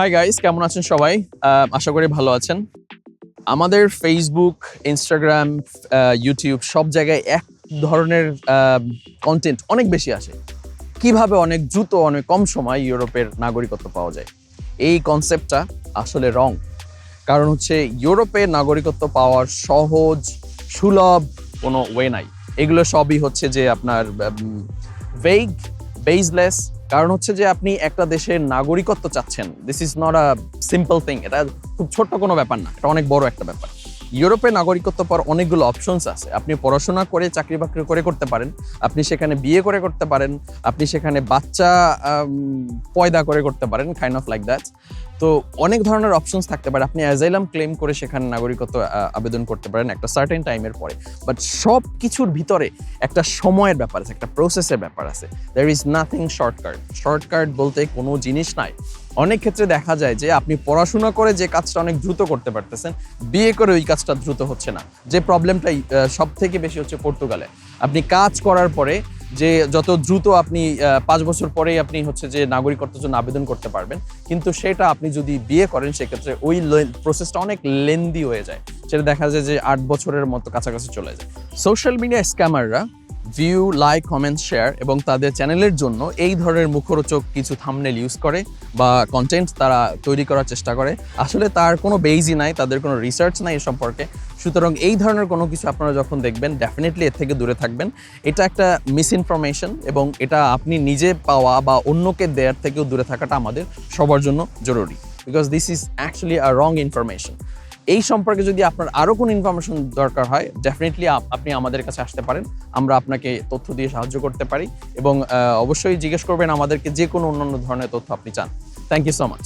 Hi guys কেমন আছেন সবাই? আশা করি ভালো আছেন। আমাদের ফেসবুক ইনস্টাগ্রাম ইউটিউব সব জায়গায় এক ধরনের কন্টেন্ট অনেক বেশি আসে। কীভাবে অনেক দ্রুত, অনেক কম সময় ইউরোপের নাগরিকত্ব পাওয়া যায়? এই কনসেপ্টটা আসলে রং কারণ হচ্ছে ইউরোপে নাগরিকত্ব পাওয়ার সহজ, সুলভ কোনো ওয়ে নাই। এগুলো সবই হচ্ছে যে আপনার ভেগ বেজলেস কারণ হচ্ছে যে আপনি একটা দেশের নাগরিকত্ব চাচ্ছেন this is not a simple thing এটা খুব ছোট্ট কোনো ব্যাপার না, এটা অনেক বড় একটা ব্যাপার। ইউরোপে নাগরিকত্ব পাওয়ার অনেকগুলো অপশনস আছে, আপনি পড়াশোনা করে, চাকরি বাকরি করে করতে পারেন, আপনি সেখানে বিয়ে করে করতে পারেন, আপনি সেখানে বাচ্চা পয়দা করে করতে পারেন কাইন্ড অফ লাইক দ্যাট তো অনেক ধরনের অপশনস থাকতে পারে। আপনি অ্যাজাইলাম ক্লেম করে সেখানে নাগরিকত্ব আবেদন করতে পারেন একটা সার্টেন টাইমের পরে। বাট সব কিছুর ভিতরে একটা সময়ের ব্যাপার আছে, একটা প্রসেসের ব্যাপার আছে। There is nothing shortcut shortcut বলতে কোনো জিনিস নাই। অনেক ক্ষেত্রে দেখা যায় যে আপনি পড়াশোনা করে যে কাজটা অনেক দ্রুত করতে পারতেছেন, বিয়ে করে ওই কাজটা দ্রুত হচ্ছে না। যে প্রবলেমটাই সব থেকে বেশি হচ্ছে পর্তুগালে। আপনি কাজ করার পরে যে যত দ্রুত আপনি পাঁচ বছর পরেই আপনি হচ্ছে যে নাগরিকত্বের জন্য আবেদন করতে পারবেন, কিন্তু সেটা আপনি যদি বিয়ে করেন, সেক্ষেত্রে ওই প্রসেসটা অনেক লেন্দি হয়ে যায়। সেটা দেখা যায় যে আট বছরের মতো কাছাকাছি চলে যায়। সোশ্যাল মিডিয়া স্ক্যামাররা ভিউ লাইক কমেন্ট শেয়ার এবং তাদের চ্যানেলের জন্য এই ধরনের মুখরোচক কিছু থামনেল ইউজ করে বা কন্টেন্ট তারা তৈরি করার চেষ্টা করে। আসলে তার কোনো বেইজই নাই, তাদের কোনো রিসার্চ নাই এ সম্পর্কে। সুতরাং এই ধরনের কোনো কিছু আপনারা যখন দেখবেন ডেফিনেটলি এর থেকে দূরে থাকবেন। এটা একটা মিস ইনফরমেশন এবং এটা আপনি নিজে পাওয়া বা অন্যকে দেওয়ার থেকেও দূরে থাকাটা আমাদের সবার জন্য জরুরি। Because this is actually a wrong information এই সম্পর্কে যদি আপনার আরও কোনো ইনফরমেশন দরকার হয় ডেফিনেটলি আপনি আমাদের কাছে আসতে পারেন। আমরা আপনাকে তথ্য দিয়ে সাহায্য করতে পারি এবং অবশ্যই জিজ্ঞেস করবেন আমাদেরকে যে কোনো অন্যান্য ধরনের তথ্য আপনি চান। Thank you so much